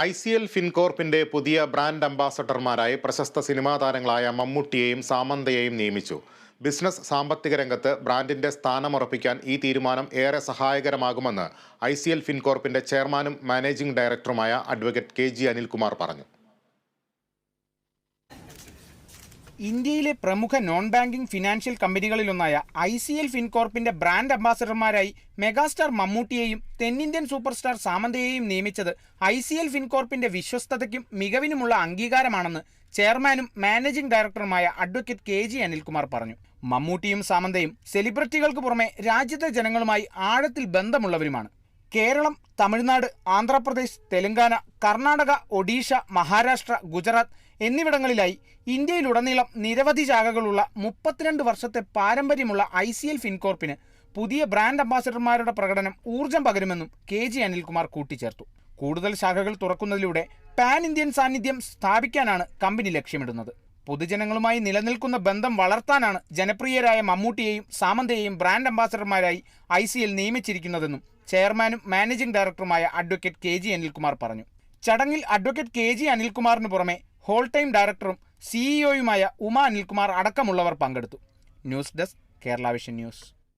I C L ഫിൻകോർപ്പിന്റെ പുതിയ brand അംബാസഡർമാരായി പ്രശസ്ത cinema താരങ്ങളായ മമ്മൂട്ടിയെയും സാമന്തയെയും നിയമിച്ചു. ബിസിനസ് സാമ്പത്തിക രംഗത്ത് ബ്രാൻഡിന്റെ സ്ഥാനമുറപ്പിക്കാൻ ഈ തീരുമാനം ഏറെ സഹായകരമാകുമെന്ന് ഐ സി എൽ ഫിൻകോർപ്പിന്റെ ചെയർമാനും മാനേജിംഗ് ഡയറക്ടറുമായ അഡ്വക്കേറ്റ് കെ ജി അനിൽകുമാർ പറഞ്ഞു. ഇന്ത്യയിലെ പ്രമുഖ നോൺ ബാങ്കിംഗ് ഫിനാൻഷ്യൽ കമ്പനികളിലൊന്നായ ഐ സി എൽ ഫിൻകോർപ്പിന്റെ ബ്രാൻഡ് അംബാസഡർമാരായി മെഗാസ്റ്റാർ മമ്മൂട്ടിയെയും തെന്നിന്ത്യൻ സൂപ്പർ സ്റ്റാർ സാമന്തയെയും നിയമിച്ചത് ഐ സി എൽ ഫിൻകോർപ്പിന്റെ വിശ്വസ്തതയ്ക്കും മികവിനുമുള്ള അംഗീകാരമാണെന്ന് ചെയർമാനും മാനേജിംഗ് ഡയറക്ടറുമായ അഡ്വക്കേറ്റ് കെ ജി അനിൽകുമാർ പറഞ്ഞു. മമ്മൂട്ടിയും സാമന്തയും സെലിബ്രിറ്റികൾക്ക് പുറമെ രാജ്യത്തെ ജനങ്ങളുമായി ആഴത്തിൽ ബന്ധമുള്ളവരുമാണ്. കേരളം തമിഴ്നാട് ആന്ധ്രാപ്രദേശ് തെലങ്കാന കർണാടക ഒഡീഷ മഹാരാഷ്ട്ര ഗുജറാത്ത് എന്നിവിടങ്ങളിലായി ഇന്ത്യയിലുടനീളം നിരവധി ശാഖകളുള്ള മുപ്പത്തിരണ്ട് വർഷത്തെ പാരമ്പര്യമുള്ള ഐ സി എൽ ഫിൻകോർപ്പിന് പുതിയ ബ്രാൻഡ് അംബാസിഡർമാരുടെ പ്രകടനം ഊർജം പകരുമെന്നും കെ ജി അനിൽകുമാർ കൂട്ടിച്ചേർത്തു. കൂടുതൽ ശാഖകൾ തുറക്കുന്നതിലൂടെ പാൻ ഇന്ത്യൻ സാന്നിധ്യം സ്ഥാപിക്കാനാണ് കമ്പനി ലക്ഷ്യമിടുന്നത്. പൊതുജനങ്ങളുമായി നിലനിൽക്കുന്ന ബന്ധം വളർത്താനാണ് ജനപ്രിയരായ മമ്മൂട്ടിയെയും സാമന്തയെയും ബ്രാൻഡ് അംബാസഡർമാരായി ഐ സി എൽ നിയമിച്ചിരിക്കുന്നതെന്നും ചെയർമാനും മാനേജിംഗ് ഡയറക്ടറുമായ അഡ്വക്കേറ്റ് കെ ജി അനിൽകുമാർ പറഞ്ഞു. ചടങ്ങിൽ അഡ്വക്കേറ്റ് കെ ജി അനിൽകുമാറിന് പുറമെ ഹോൾ ടൈം ഡയറക്ടറും സിഇഒയുമായ ഉമ അനിൽകുമാർ അടക്കമുള്ളവർ പങ്കെടുത്തു. News desk Kerala vision news.